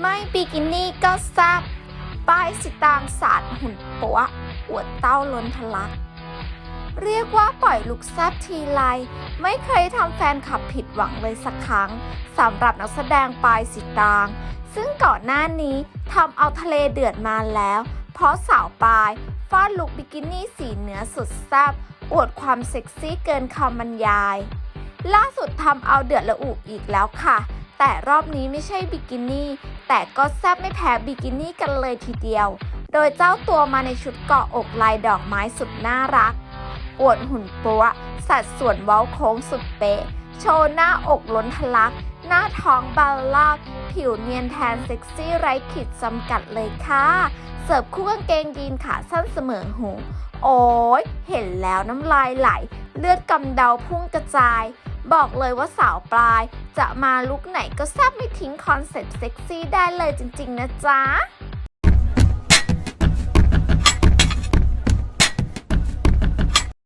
ไม่บิกินี่ก็แซ่บป้ายสิตางสาดหุ่นปัวอวดเต้าล้นทะลัก เรียกว่าปล่อยลุกแซบทีไรไม่เคยทำแฟนคลับผิดหวังเลยสักครั้งสำหรับนักแสดงปายสิตาง ซึ่งก่อนหน้านี้ทำเอาทะเลเดือดมาแล้ว เพราะสาวปายฟาดลุกบิกินี่สีเนื้อสุดแซบอวดความเซ็กซี่เกินคำบรรยาย ล่าสุดทำเอาเดือดระอุอีกแล้วค่ะ แต่รอบนี้ไม่ใช่บิกินี่ แต่ก็แซ่บไม่แพ้บิกินี่กันเลยทีเดียว โดยเจ้าตัวมาในชุดเกาะอกลายดอกไม้สุดน่ารัก อวดหุ่นปัว สัดส่วนเว้าโค้งสุดเป๊ะ โชว์หน้าอกล้นทะลัก หน้าท้องบานลาก ผิวเนียนแทนเซ็กซี่ไร้ขีดจำกัดเลยค่ะ เสิร์ฟคู่กางเกงยีนขาสั้นเสมอหู โอ้ยเห็นแล้วน้ำลายไหล เลือดกำเดาพุ่งกระจาย บอกเลยว่าสาวปลาย จะมาลุกไหนก็แซบไม่ทิ้งคอนเซ็ปต์เซ็กซี่ได้เลยจริง ๆ นะจ๊ะ